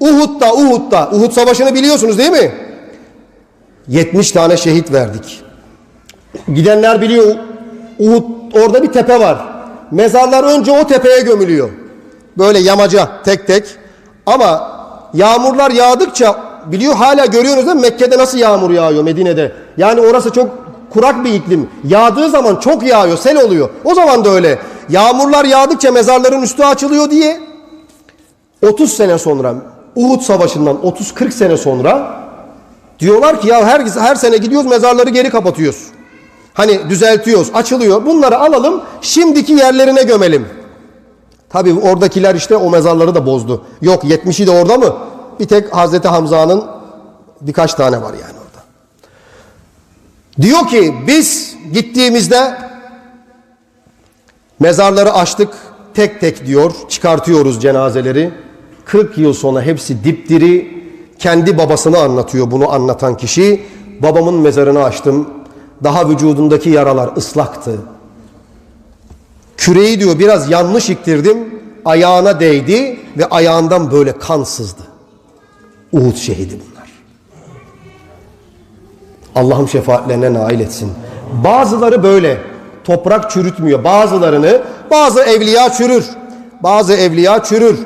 Uhud'da, Uhud'da, Uhud Savaşı'nı biliyorsunuz değil mi? 70 tane şehit verdik. Gidenler biliyor Uhud orada bir tepe var. Mezarlar önce o tepeye gömülüyor. Böyle yamaca tek tek. Ama yağmurlar yağdıkça biliyor hala görüyorsunuz değil mi? Mekke'de nasıl yağmur yağıyor Medine'de. Yani orası çok kurak bir iklim. Yağdığı zaman çok yağıyor, sel oluyor. O zaman da öyle. Yağmurlar yağdıkça mezarların üstü açılıyor diye 30 sene sonra Uhud Savaşı'ndan 30-40 sene sonra diyorlar ki ya her, her sene gidiyoruz mezarları geri kapatıyoruz. Hani düzeltiyoruz, açılıyor. Bunları alalım, şimdiki yerlerine gömelim. Tabii oradakiler işte o mezarları da bozdu. Yok 70'i de orada mı? Bir tek Hazreti Hamza'nın birkaç tane var yani. Diyor ki biz gittiğimizde mezarları açtık tek tek diyor çıkartıyoruz cenazeleri. 40 yıl sonra hepsi dipdiri kendi babasını anlatıyor bunu anlatan kişi. Babamın mezarını açtım. Daha vücudundaki yaralar ıslaktı. Küreği diyor biraz yanlış iktirdim. Ayağına değdi ve ayağından böyle kan sızdı. Uhud şehidi bunlar. Allah'ım şefaatlerine nail etsin. Bazıları böyle toprak çürütmüyor. Bazılarını bazı evliya çürür. Bazı evliya çürür.